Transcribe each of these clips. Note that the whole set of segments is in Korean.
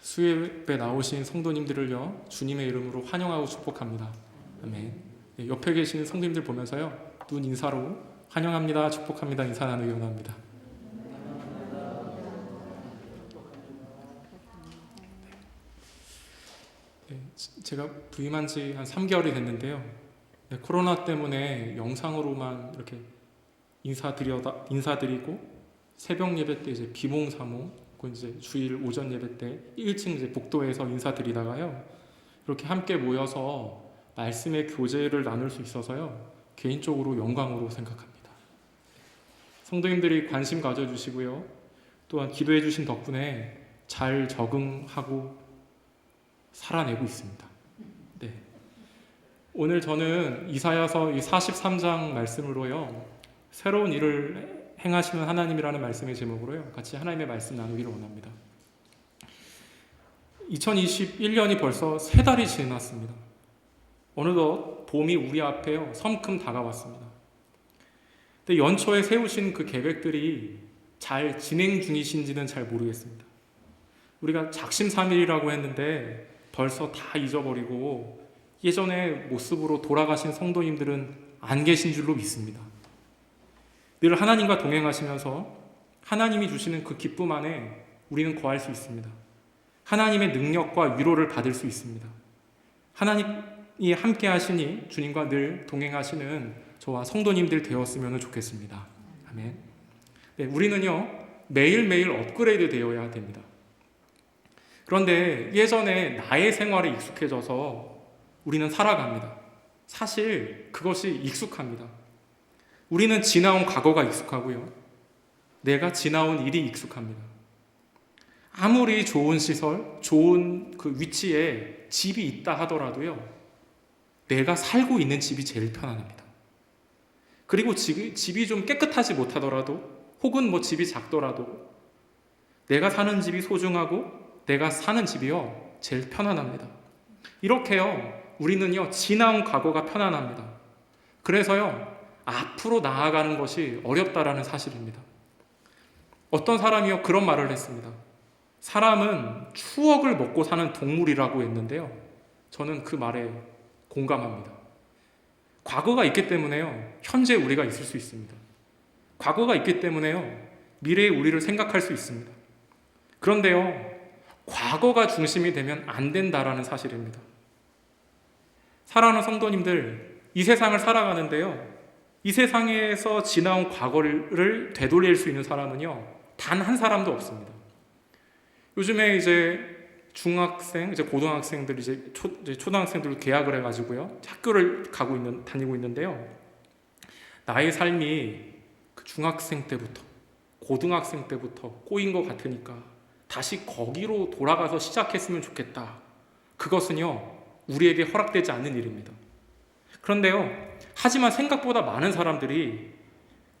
수협에 나오신 성도님들을요 주님의 이름으로 환영하고 축복합니다. 아멘. 네, 옆에 계시는 성도님들 보면서요 눈 인사로 환영합니다, 축복합니다 인사 나누기 원합니다. 네, 지- 제가 부임한 지 한 3개월이 됐는데요. 네, 코로나 때문에 영상으로만 이렇게 인사드려 인사드리고 새벽 예배 때 이제 비몽사몽 그 이제 주일 오전 예배 때 1층 이제 복도에서 인사드리다가요. 이렇게 함께 모여서 말씀의 교제를 나눌 수 있어서요. 개인적으로 영광으로 생각합니다. 성도님들이 관심 가져 주시고요. 또한 기도해 주신 덕분에 잘 적응하고 살아내고 있습니다. 네. 오늘 저는 이사야서 이 43장 말씀으로요. 새로운 일을 행하시는 하나님이라는 말씀의 제목으로요. 같이 하나님의 말씀 나누기를 원합니다. 2021년이 벌써 세 달이 지났습니다. 어느덧 봄이 우리 앞에요. 섬큼 다가왔습니다. 근데 연초에 세우신 그 계획들이 잘 진행 중이신지는 잘 모르겠습니다. 우리가 작심삼일이라고 했는데 벌써 다 잊어버리고 예전의 모습으로 돌아가신 성도님들은 안 계신 줄로 믿습니다. 늘 하나님과 동행하시면서 하나님이 주시는 그 기쁨 안에 우리는 거할 수 있습니다. 하나님의 능력과 위로를 받을 수 있습니다. 하나님이 함께 하시니 주님과 늘 동행하시는 저와 성도님들 되었으면 좋겠습니다. 아멘. 네, 우리는요, 매일매일 업그레이드 되어야 됩니다. 그런데 예전에 나의 생활에 익숙해져서 우리는 살아갑니다. 사실 그것이 익숙합니다. 우리는 지나온 과거가 익숙하고요. 내가 지나온 일이 익숙합니다. 아무리 좋은 시설, 좋은 그 위치에 집이 있다 하더라도요. 내가 살고 있는 집이 제일 편안합니다. 그리고 집, 집이 좀 깨끗하지 못하더라도 혹은 뭐 집이 작더라도 내가 사는 집이 소중하고 내가 사는 집이요. 제일 편안합니다. 이렇게요. 우리는요. 지나온 과거가 편안합니다. 그래서요. 앞으로 나아가는 것이 어렵다라는 사실입니다. 어떤 사람이요 그런 말을 했습니다. 사람은 추억을 먹고 사는 동물이라고 했는데요. 저는 그 말에 공감합니다. 과거가 있기 때문에요. 현재 우리가 있을 수 있습니다. 과거가 있기 때문에요. 미래의 우리를 생각할 수 있습니다. 그런데요. 과거가 중심이 되면 안 된다라는 사실입니다. 사랑하는 성도님들, 이 세상을 살아가는데요. 이 세상에서 지나온 과거를 되돌릴 수 있는 사람은요, 단 한 사람도 없습니다. 요즘에 이제 중학생, 이제 고등학생들, 이제, 초, 이제 초등학생들 계약을 해가지고요, 학교를 가고 있는, 다니고 있는데요. 나의 삶이 그 중학생 때부터, 고등학생 때부터 꼬인 것 같으니까 다시 거기로 돌아가서 시작했으면 좋겠다. 그것은요, 우리에게 허락되지 않는 일입니다. 그런데요, 하지만 생각보다 많은 사람들이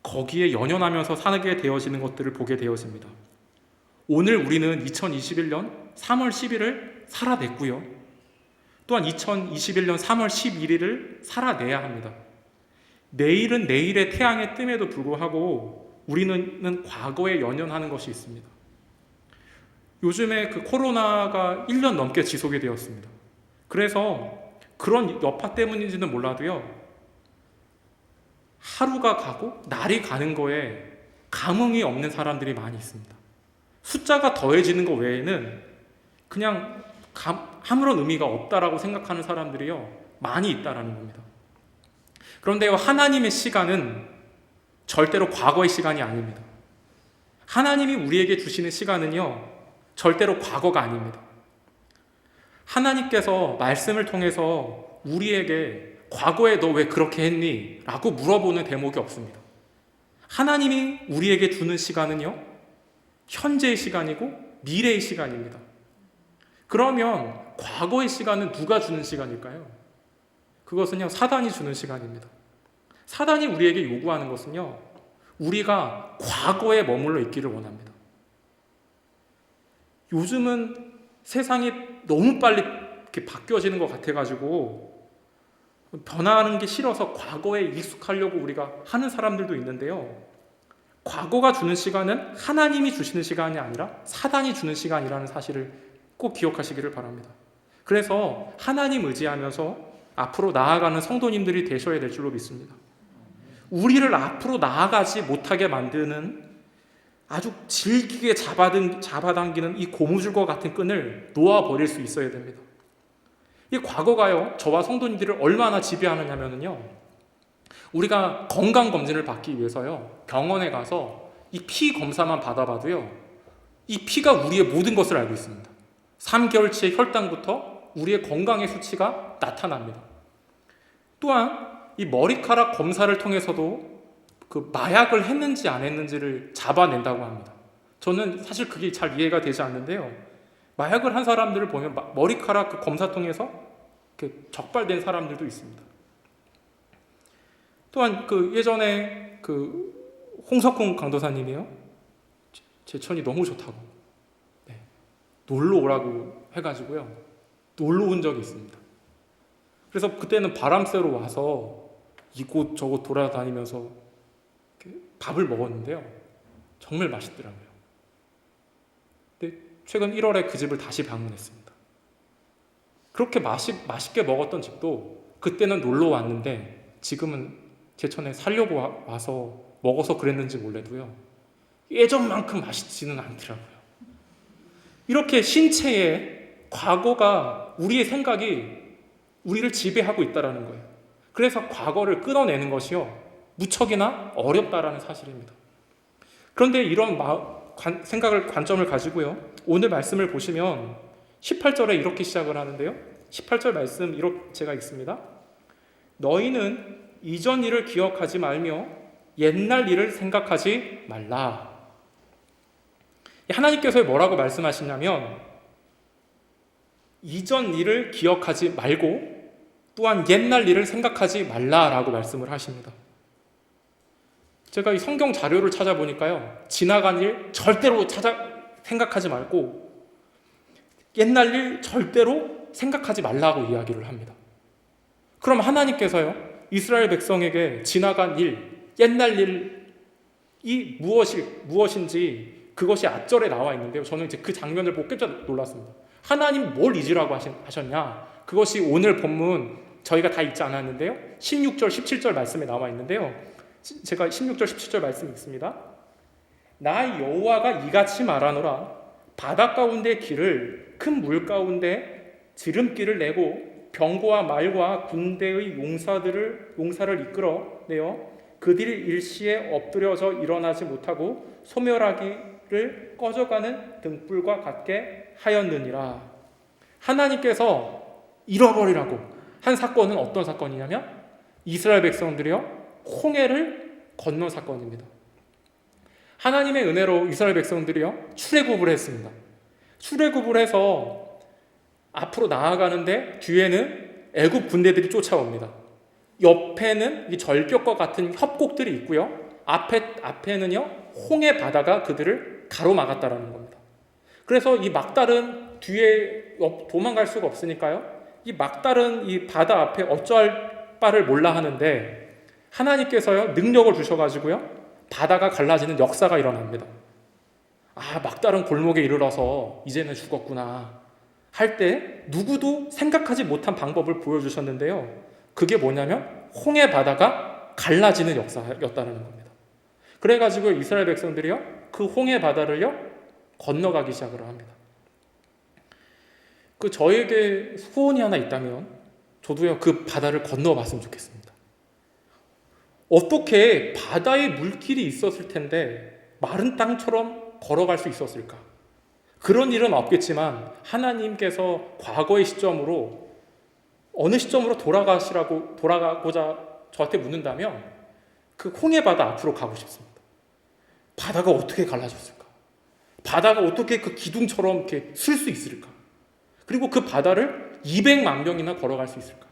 거기에 연연하면서 살게 되어지는 것들을 보게 되어집니다. 오늘 우리는 2021년 3월 10일을 살아냈고요. 또한 2021년 3월 11일을 살아내야 합니다. 내일은 내일의 태양의 뜸에도 불구하고 우리는 과거에 연연하는 것이 있습니다. 요즘에 그 코로나가 1년 넘게 지속이 되었습니다. 그래서 그런 여파 때문인지는 몰라도요. 하루가 가고 날이 가는 거에 감흥이 없는 사람들이 많이 있습니다. 숫자가 더해지는 것 외에는 그냥 감, 아무런 의미가 없다라고 생각하는 사람들이요. 많이 있다라는 겁니다. 그런데요. 하나님의 시간은 절대로 과거의 시간이 아닙니다. 하나님이 우리에게 주시는 시간은요. 절대로 과거가 아닙니다. 하나님께서 말씀을 통해서 우리에게 과거에 너 왜 그렇게 했니? 라고 물어보는 대목이 없습니다. 하나님이 우리에게 주는 시간은요, 현재의 시간이고 미래의 시간입니다. 그러면 과거의 시간은 누가 주는 시간일까요? 그것은요, 사단이 주는 시간입니다. 사단이 우리에게 요구하는 것은요, 우리가 과거에 머물러 있기를 원합니다. 요즘은 세상이 너무 빨리 이렇게 바뀌어지는 것 같아가지고 변화하는 게 싫어서 과거에 익숙하려고 우리가 하는 사람들도 있는데요. 과거가 주는 시간은 하나님이 주시는 시간이 아니라 사단이 주는 시간이라는 사실을 꼭 기억하시기를 바랍니다. 그래서 하나님 의지하면서 앞으로 나아가는 성도님들이 되셔야 될 줄로 믿습니다. 우리를 앞으로 나아가지 못하게 만드는 아주 질기게 잡아당, 잡아당기는 이 고무줄과 같은 끈을 놓아버릴 수 있어야 됩니다. 이 과거가요, 저와 성도님들을 얼마나 지배하느냐면요, 우리가 건강검진을 받기 위해서요, 병원에 가서 이 피 검사만 받아봐도요, 이 피가 우리의 모든 것을 알고 있습니다. 3개월치의 혈당부터 우리의 건강의 수치가 나타납니다. 또한 이 머리카락 검사를 통해서도 그 마약을 했는지 안 했는지를 잡아낸다고 합니다. 저는 사실 그게 잘 이해가 되지 않는데요. 마약을 한 사람들을 보면 마- 머리카락 그 검사통에서 적발된 사람들도 있습니다. 또한 그 예전에 그 홍석훈 강도사님이요. 제- 제천이 너무 좋다고 네. 놀러 오라고 해가지고요. 놀러 온 적이 있습니다. 그래서 그때는 바람 쐬러 와서 이곳 저곳 돌아다니면서 밥을 먹었는데요. 정말 맛있더라고요. 최근 1월에 그 집을 다시 방문했습니다. 그렇게 맛이, 맛있게 먹었던 집도 그때는 놀러 왔는데 지금은 제천에 살려고 와- 와서 먹어서 그랬는지 몰라도요. 예전만큼 맛있지는 않더라고요. 이렇게 신체의 과거가 우리의 생각이 우리를 지배하고 있다라는 거예요. 그래서 과거를 끊어내는 것이요 무척이나 어렵다라는 사실입니다. 그런데 이런 마- 관- 생각을 관점을 가지고요 오늘 말씀을 보시면 18절에 이렇게 시작을 하는데요. 18절 말씀 이렇게 제가 읽습니다. 너희는 이전 일을 기억하지 말며 옛날 일을 생각하지 말라. 하나님께서 뭐라고 말씀하시냐면 이전 일을 기억하지 말고 또한 옛날 일을 생각하지 말라라고 말씀을 하십니다. 제가 이 성경 자료를 찾아보니까요. 지나간 일 절대로 찾아 생각하지 말고 옛날 일 절대로 생각하지 말라고 이야기를 합니다. 그럼 하나님께서요. 이스라엘 백성에게 지나간 일, 옛날 일이 무엇이 무엇인지 그것이 앞절에 나와 있는데요. 저는 이제 그 장면을 보고 깜짝 놀랐습니다. 하나님 뭘 잊으라고 하셨냐? 그것이 오늘 본문 저희가 다 읽지 않았는데요. 16절, 17절 말씀에 나와 있는데요. 시- 제가 16절, 17절 말씀 읽습니다. 나 여호와가 이같이 말하노라. 바다 가운데 길을 큰 물 가운데 지름길을 내고 병거와 말과 군대의 용사들을 용사를 이끌어 내어 그들이 일시에 엎드려져 일어나지 못하고 소멸하기를 꺼져가는 등불과 같게 하였느니라. 하나님께서 잃어버리라고 한 사건은 어떤 사건이냐면 이스라엘 백성들이요 홍해를 건넌 사건입니다. 하나님의 은혜로 이스라엘 백성들이요 출애굽을 했습니다. 출애굽을 해서 앞으로 나아가는데 뒤에는 애굽 군대들이 쫓아옵니다. 옆에는 이 절벽과 같은 협곡들이 있고요. 앞에 앞에는요 홍해 바다가 그들을 가로막았다라는 겁니다. 그래서 이 막달은 뒤에 옆- 도망갈 수가 없으니까요. 이 막달은 이 바다 앞에 어찌할 바를 몰라 하는데 하나님께서요 능력을 주셔가지고요 바다가 갈라지는 역사가 일어납니다. 아 막달은 골목에 이르러서 이제는 죽었구나 할 때 누구도 생각하지 못한 방법을 보여주셨는데요. 그게 뭐냐면 홍해 바다가 갈라지는 역사였다는 겁니다. 그래가지고 이스라엘 백성들이요 그 홍해 바다를요 건너가기 시작을 합니다. 그 저에게 소원이 하나 있다면 저도요 그 바다를 건너봤으면 좋겠습니다. 어떻게 바다에 물길이 있었을 텐데 마른 땅처럼 걸어갈 수 있었을까? 그런 일은 없겠지만 하나님께서 과거의 시점으로 어느 시점으로 돌아가시라고 돌아가고자 저한테 묻는다면 그 홍해 바다 앞으로 가고 싶습니다. 바다가 어떻게 갈라졌을까? 바다가 어떻게 그 기둥처럼 이렇게 쓸 수 있을까? 그리고 그 바다를 200만 명이나 걸어갈 수 있을까?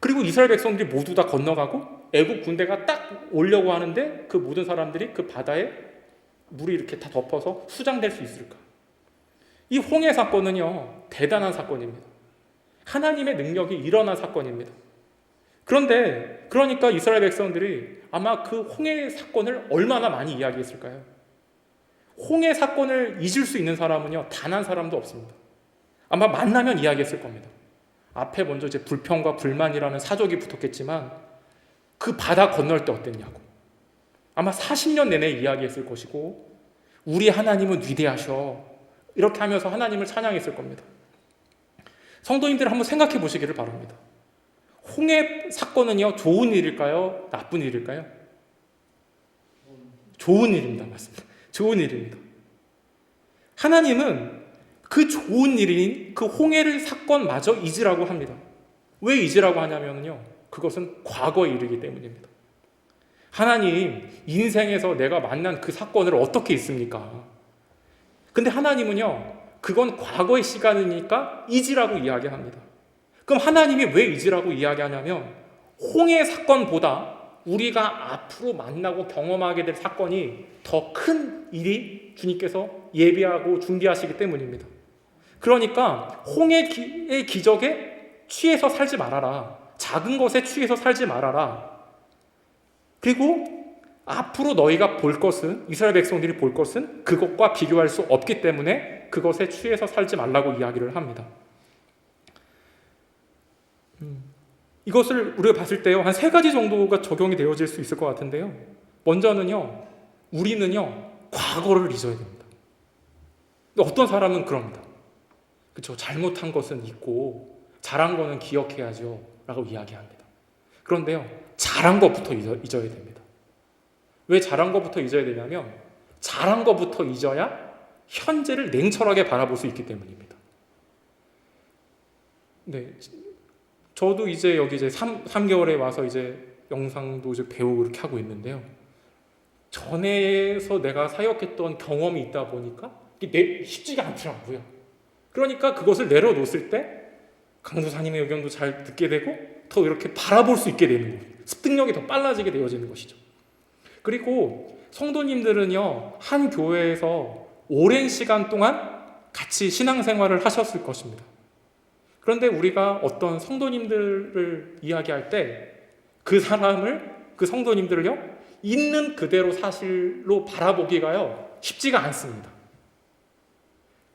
그리고 이스라엘 백성들이 모두 다 건너가고 애국 군대가 딱 오려고 하는데 그 모든 사람들이 그 바다에 물이 이렇게 다 덮어서 수장될 수 있을까? 이 홍해 사건은요 대단한 사건입니다. 하나님의 능력이 일어난 사건입니다. 그런데 그러니까 이스라엘 백성들이 아마 그 홍해 사건을 얼마나 많이 이야기했을까요? 홍해 사건을 잊을 수 있는 사람은요, 단 한 사람도 없습니다. 아마 만나면 이야기했을 겁니다. 앞에 먼저 이제 불평과 불만이라는 사족이 붙었겠지만 그 바다 건널 때 어땠냐고. 아마 40년 내내 이야기했을 것이고 우리 하나님은 위대하셔. 이렇게 하면서 하나님을 찬양했을 겁니다. 성도님들 한번 생각해 보시기를 바랍니다. 홍해 사건은요, 좋은 일일까요? 나쁜 일일까요? 좋은 일입니다. 맞습니다. 좋은 일입니다. 하나님은 그 좋은 일인 그 홍해를 사건마저 잊으라고 합니다. 왜 잊으라고 하냐면요. 그것은 과거의 일이기 때문입니다. 하나님, 인생에서 내가 만난 그 사건을 어떻게 잊습니까? 근데 하나님은요, 그건 과거의 시간이니까 잊으라고 이야기합니다. 그럼 하나님이 왜 잊으라고 이야기하냐면, 홍해 사건보다 우리가 앞으로 만나고 경험하게 될 사건이 더 큰 일이 주님께서 예비하고 준비하시기 때문입니다. 그러니까 홍해의 기적에 취해서 살지 말아라. 작은 것에 취해서 살지 말아라. 그리고 앞으로 너희가 볼 것은 이스라엘 백성들이 볼 것은 그것과 비교할 수 없기 때문에 그것에 취해서 살지 말라고 이야기를 합니다. 음, 이것을 우리가 봤을 때요 한 세 가지 정도가 적용이 되어질 수 있을 것 같은데요. 먼저는요 우리는요 과거를 잊어야 됩니다. 어떤 사람은 그럽니다. 그렇죠. 잘못한 것은 잊고 잘한 거는 기억해야죠. 라고 이야기합니다. 그런데요. 잘한 것부터 잊어, 잊어 야 됩니다. 왜 잘한 것부터 잊어야 되냐면 잘한 것부터 잊어야 현재를 냉철하게 바라볼 수 있기 때문입니다. 네. 저도 이제 여기 이제 3, 3개월에 와서 이제 영상도 이제 배우고 이렇게 하고 있는데요. 전에서 내가 사역했던 경험이 있다 보니까 이게 쉽지가 않더라고요. 그러니까 그것을 내려놓았을 때 강도사님의 의견도 잘 듣게 되고 더 이렇게 바라볼 수 있게 되는 거예요. 습득력이 더 빨라지게 되어지는 것이죠. 그리고 성도님들은요, 한 교회에서 오랜 시간 동안 같이 신앙생활을 하셨을 것입니다. 그런데 우리가 어떤 성도님들을 이야기할 때 그 사람을, 그 성도님들을요, 있는 그대로 사실로 바라보기가요, 쉽지가 않습니다.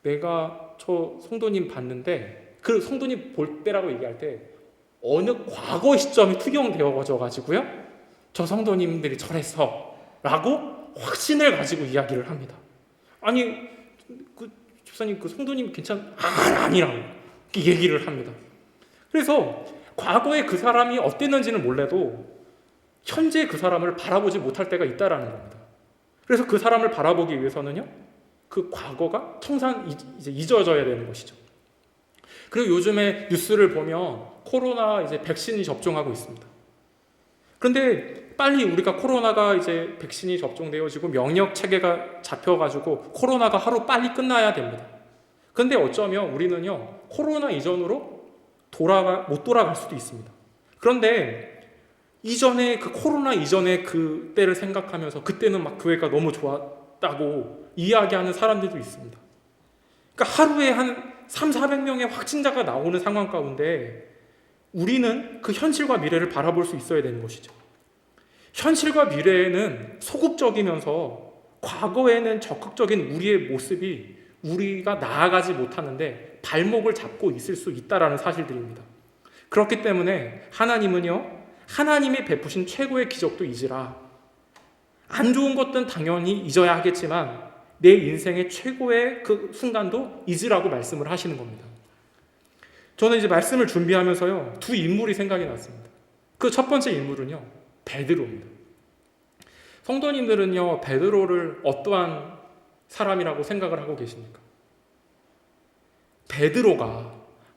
내가 저 성도님 봤는데 그 성도님 볼 때라고 얘기할 때 어느 과거 시점이 투영되어져 가지고요. 저 성도님들이 저랬어 라고 확신을 가지고 이야기를 합니다. 아니 그 집사님 그 성도님 괜찮 아, 아니라고 얘기를 합니다. 그래서 과거에 그 사람이 어땠는지는 몰라도 현재 그 사람을 바라보지 못할 때가 있다라는 겁니다. 그래서 그 사람을 바라보기 위해서는요. 그 과거가 통상 이제 잊어져야 되는 것이죠. 그리고 요즘에 뉴스를 보면 코로나 이제 백신이 접종하고 있습니다. 그런데 빨리 우리가 코로나가 이제 백신이 접종되어지고 명령 체계가 잡혀가지고 코로나가 하루 빨리 끝나야 됩니다. 근데 어쩌면 우리는요 코로나 이전으로 돌아가 못 돌아갈 수도 있습니다. 그런데 이전에 그 코로나 이전에 그 때를 생각하면서 그때는 막 교회가 너무 좋았다고 이야기하는 사람들도 있습니다. 그러니까 하루에 한 3, 400명의 확진자가 나오는 상황 가운데 우리는 그 현실과 미래를 바라볼 수 있어야 되는 것이죠. 현실과 미래에는 소극적이면서 과거에는 적극적인 우리의 모습이 우리가 나아가지 못하는데 발목을 잡고 있을 수 있다라는 사실들입니다. 그렇기 때문에 하나님은요, 하나님이 베푸신 최고의 기적도 잊으라. 안 좋은 것들은 당연히 잊어야 하겠지만 내 인생의 최고의 그 순간도 잊으라고 말씀을 하시는 겁니다. 저는 이제 말씀을 준비하면서요, 두 인물이 생각이 났습니다. 그 첫 번째 인물은요, 베드로입니다. 성도님들은요, 베드로를 어떠한 사람이라고 생각을 하고 계십니까? 베드로가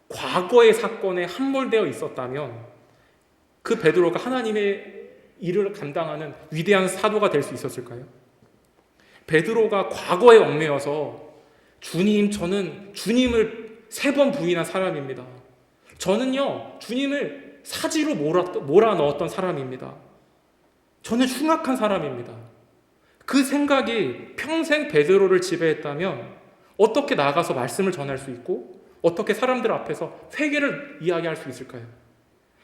과거의 사건에 함몰되어 있었다면 그 베드로가 하나님의 일을 감당하는 위대한 사도가 될 수 있었을까요? 베드로가 과거에 얽매여서 주님 저는 주님을 세 번 부인한 사람입니다. 저는요 주님을 사지로 몰아, 몰아 넣었던 사람입니다. 저는 흉악한 사람입니다. 그 생각이 평생 베드로를 지배했다면 어떻게 나가서 말씀을 전할 수 있고 어떻게 사람들 앞에서 회개를 이야기할 수 있을까요?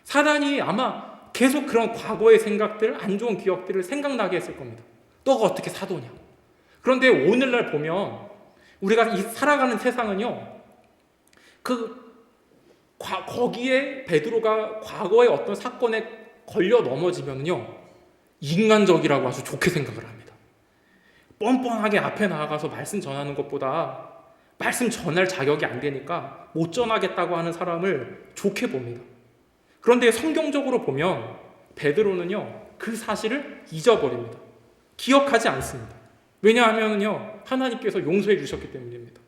사단이 아마 계속 그런 과거의 생각들, 안 좋은 기억들을 생각나게 했을 겁니다. 너가 어떻게 사도냐? 그런데 오늘날 보면 우리가 이 살아가는 세상은요. 그 과- 거기에 베드로가 과거의 어떤 사건에 걸려 넘어지면요. 인간적이라고 아주 좋게 생각을 합니다. 뻔뻔하게 앞에 나아가서 말씀 전하는 것보다 말씀 전할 자격이 안 되니까 못 전하겠다고 하는 사람을 좋게 봅니다. 그런데 성경적으로 보면 베드로는요 그 사실을 잊어버립니다. 기억하지 않습니다. 왜냐하면요 하나님께서 용서해 주셨기 때문입니다.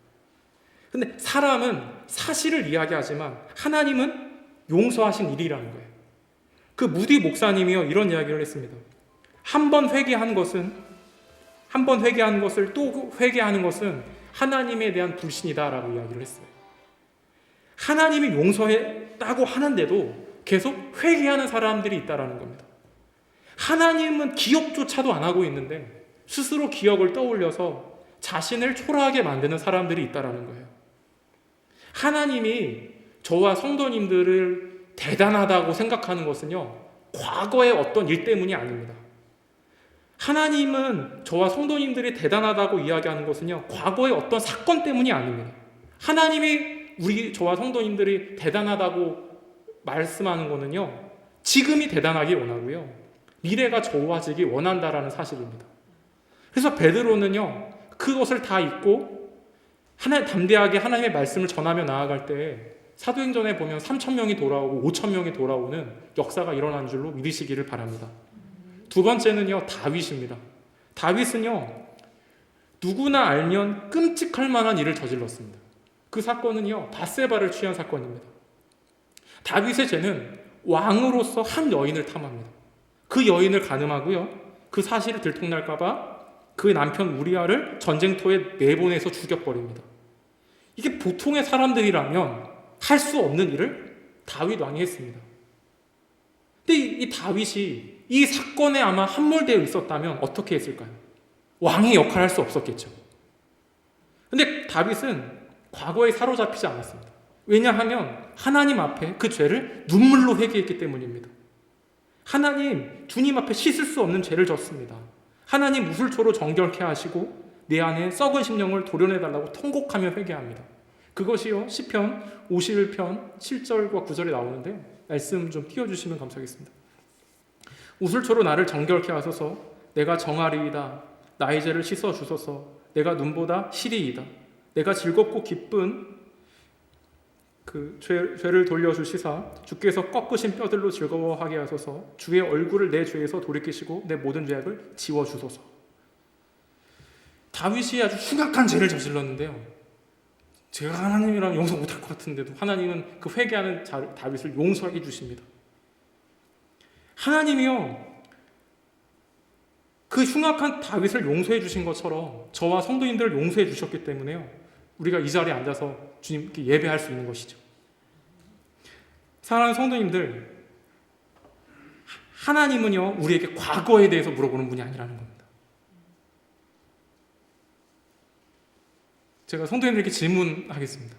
근데 사람은 사실을 이야기하지만 하나님은 용서하신 일이라는 거예요. 그 무디 목사님이요 이런 이야기를 했습니다. 한 번 회개한 것은 한 번 회개한 것을 또 회개하는 것은 하나님에 대한 불신이다라고 이야기를 했어요. 하나님이 용서했다고 하는데도 계속 회개하는 사람들이 있다라는 겁니다. 하나님은 기억조차도 안 하고 있는데 스스로 기억을 떠올려서 자신을 초라하게 만드는 사람들이 있다라는 거예요. 하나님이 저와 성도님들을 대단하다고 생각하는 것은요, 과거의 어떤 일 때문이 아닙니다. 하나님은 저와 성도님들이 대단하다고 이야기하는 것은요, 과거의 어떤 사건 때문이 아닙니다. 하나님이 우리 저와 성도님들이 대단하다고 말씀하는 것은요, 지금이 대단하기 원하고요, 미래가 좋아지기 원한다라는 사실입니다. 그래서 베드로는요, 그것을 다 잊고 하나 담대하게 하나님의 말씀을 전하며 나아갈 때 사도행전에 보면 3천 명이 돌아오고 5천 명이 돌아오는 역사가 일어난 줄로 믿으시기를 바랍니다. 두 번째는요 다윗입니다. 다윗은요 누구나 알면 끔찍할 만한 일을 저질렀습니다. 그 사건은요 바세바를 취한 사건입니다. 다윗의 죄는 왕으로서 한 여인을 탐합니다. 그 여인을 가늠하고요 그 사실을 들통날까봐 그 남편 우리아를 전쟁터에 내보내서 죽여버립니다. 이게 보통의 사람들이라면 할 수 없는 일을 다윗 왕이 했습니다. 근데 이, 이 다윗이 이 사건에 아마 함몰되어 있었다면 어떻게 했을까요? 왕의 역할을 할 수 없었겠죠. 근데 다윗은 과거에 사로잡히지 않았습니다. 왜냐하면 하나님 앞에 그 죄를 눈물로 회개했기 때문입니다. 하나님, 주님 앞에 씻을 수 없는 죄를 졌습니다. 하나님 무술초로 정결케 하시고 내 안에 썩은 심령을 도려내 달라고 통곡하며 회개합니다. 그것이요 시편 51편 7절과 9절에 나오는데요. 말씀 좀 띄워 주시면 감사하겠습니다. 우슬초로 나를 정결케 하소서 내가 정하리이다 나의 죄를 씻어 주소서 내가 눈보다 시리이다 내가 즐겁고 기쁜 그 죄, 죄를 돌려주시사 주께서 꺾으신 뼈들로 즐거워하게 하소서 주의 얼굴을 내 죄에서 돌이키시고 내 모든 죄악을 지워주소서. 다윗이 아주 흉악한 죄를 저질렀는데요. 제가 하나님이랑 용서 못할 것 같은데도 하나님은 그 회개하는 자- 다윗을 용서해 주십니다. 하나님이요 그 흉악한 다윗을 용서해 주신 것처럼 저와 성도님들을 용서해 주셨기 때문에요 우리가 이 자리에 앉아서 주님께 예배할 수 있는 것이죠. 사랑하는 성도님들, 하나님은요, 우리에게 과거에 대해서 물어보는 분이 아니라는 겁니다. 제가 성도님들에게 질문하겠습니다.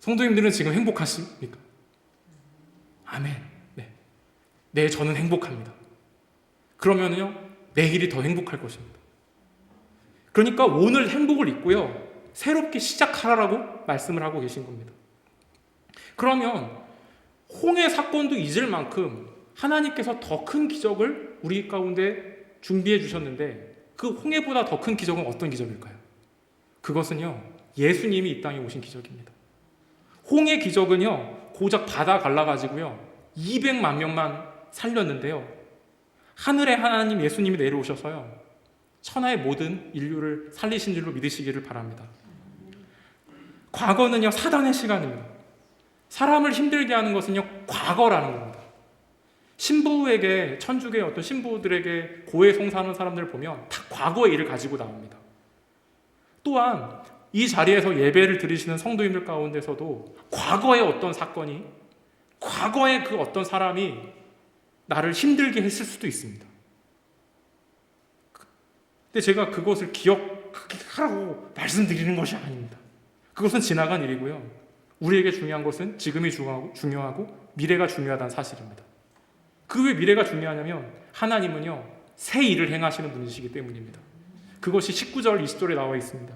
성도님들은 지금 행복하십니까? 아멘. 네. 네, 저는 행복합니다. 그러면요, 내일이 더 행복할 것입니다. 그러니까 오늘 행복을 잊고요, 새롭게 시작하라고 말씀을 하고 계신 겁니다. 그러면 홍해 사건도 잊을 만큼 하나님께서 더 큰 기적을 우리 가운데 준비해 주셨는데 그 홍해보다 더 큰 기적은 어떤 기적일까요? 그것은요 예수님이 이 땅에 오신 기적입니다. 홍해 기적은요 고작 바다 갈라가지고요 200만 명만 살렸는데요 하늘의 하나님 예수님이 내려오셔서요 천하의 모든 인류를 살리신 줄로 믿으시기를 바랍니다. 과거는요 사단의 시간입니다. 사람을 힘들게 하는 것은요 과거라는 겁니다. 신부에게 천주교 어떤 신부들에게 고해성사하는 사람들 보면 다 과거의 일을 가지고 나옵니다. 또한 이 자리에서 예배를 드리시는 성도님들 가운데서도 과거의 어떤 사건이 과거의 그 어떤 사람이 나를 힘들게 했을 수도 있습니다. 근데 제가 그것을 기억하라고 말씀드리는 것이 아닙니다. 그것은 지나간 일이고요. 우리에게 중요한 것은 지금이 중요하고, 미래가 중요하다는 사실입니다. 그 왜 미래가 중요하냐면 하나님은요 새 일을 행하시는 분이시기 때문입니다. 그것이 19절, 20절에 나와 있습니다.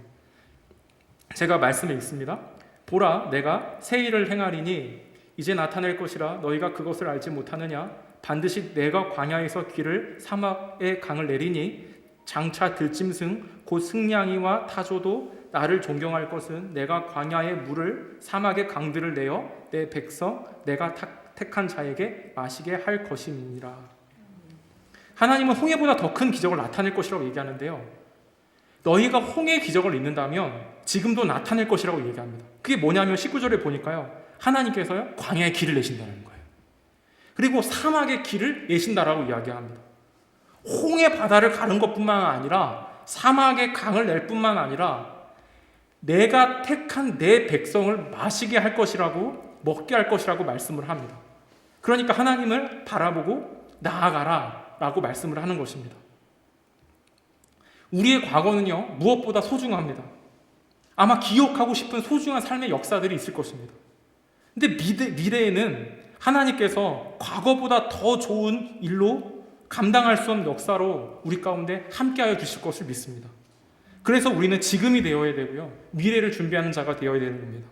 제가 말씀에 있습니다. 보라, 내가 새 일을 행하리니 이제 나타낼 것이라 너희가 그것을 알지 못하느냐? 반드시 내가 광야에서 길을 사막의 강을 내리니 장차 들짐승 곧 승냥이와 타조도 나를 존경할 것은 내가 광야의 물을 사막의 강들을 내어 내 백성 내가 탁- 택한 자에게 마시게 할 것임이니라. 하나님은 홍해보다 더 큰 기적을 나타낼 것이라고 얘기하는데요. 너희가 홍해의 기적을 잊는다면 지금도 나타낼 것이라고 얘기합니다. 그게 뭐냐면 19절에 보니까요. 하나님께서요. 광야의 길을 내신다는 거예요. 그리고 사막의 길을 내신다라고 이야기합니다. 홍해 바다를 가는 것뿐만 아니라 사막의 강을 낼 뿐만 아니라 내가 택한 내 백성을 마시게 할 것이라고 먹게 할 것이라고 말씀을 합니다. 그러니까 하나님을 바라보고 나아가라 라고 말씀을 하는 것입니다. 우리의 과거는요 무엇보다 소중합니다. 아마 기억하고 싶은 소중한 삶의 역사들이 있을 것입니다. 근데 미래, 미래에는 하나님께서 과거보다 더 좋은 일로 감당할 수 없는 역사로 우리 가운데 함께하여 주실 것을 믿습니다. 그래서 우리는 지금이 되어야 되고요. 미래를 준비하는 자가 되어야 되는 겁니다.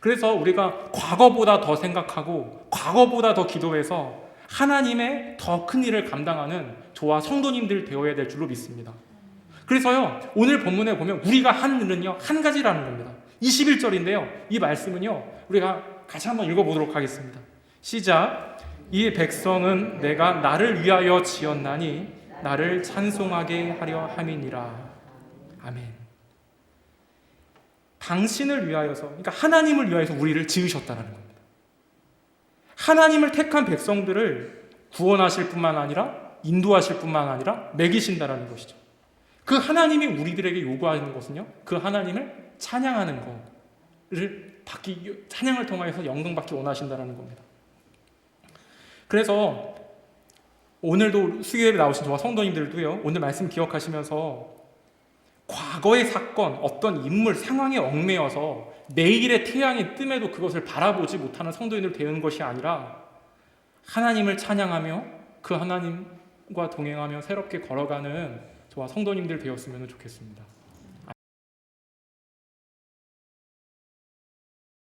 그래서 우리가 과거보다 더 생각하고 과거보다 더 기도해서 하나님의 더 큰 일을 감당하는 저와 성도님들 되어야 될 줄로 믿습니다. 그래서요, 오늘 본문에 보면 우리가 한 일은요, 한 가지라는 겁니다. 21절인데요, 이 말씀은요, 우리가 같이 한번 읽어보도록 하겠습니다. 시작. 이 백성은 내가 나를 위하여 지었나니 나를 찬송하게 하려 함이니라. 아멘. 당신을 위하여서, 그러니까 하나님을 위하여서 우리를 지으셨다는 겁니다. 하나님을 택한 백성들을 구원하실 뿐만 아니라 인도하실 뿐만 아니라 먹이신다라는 것이죠. 그 하나님이 우리들에게 요구하는 것은요. 그 하나님을 찬양하는 것을 받기 찬양을 통하여서 영광 받기 원하신다라는 겁니다. 그래서 오늘도 수요일에 나오신 저와 성도님들도요. 오늘 말씀 기억하시면서 과거의 사건, 어떤 인물, 상황에 얽매여서 내일의 태양이 뜸에도 그것을 바라보지 못하는 성도인들 되는 것이 아니라 하나님을 찬양하며 그 하나님과 동행하며 새롭게 걸어가는 저와 성도님들 되었으면 좋겠습니다.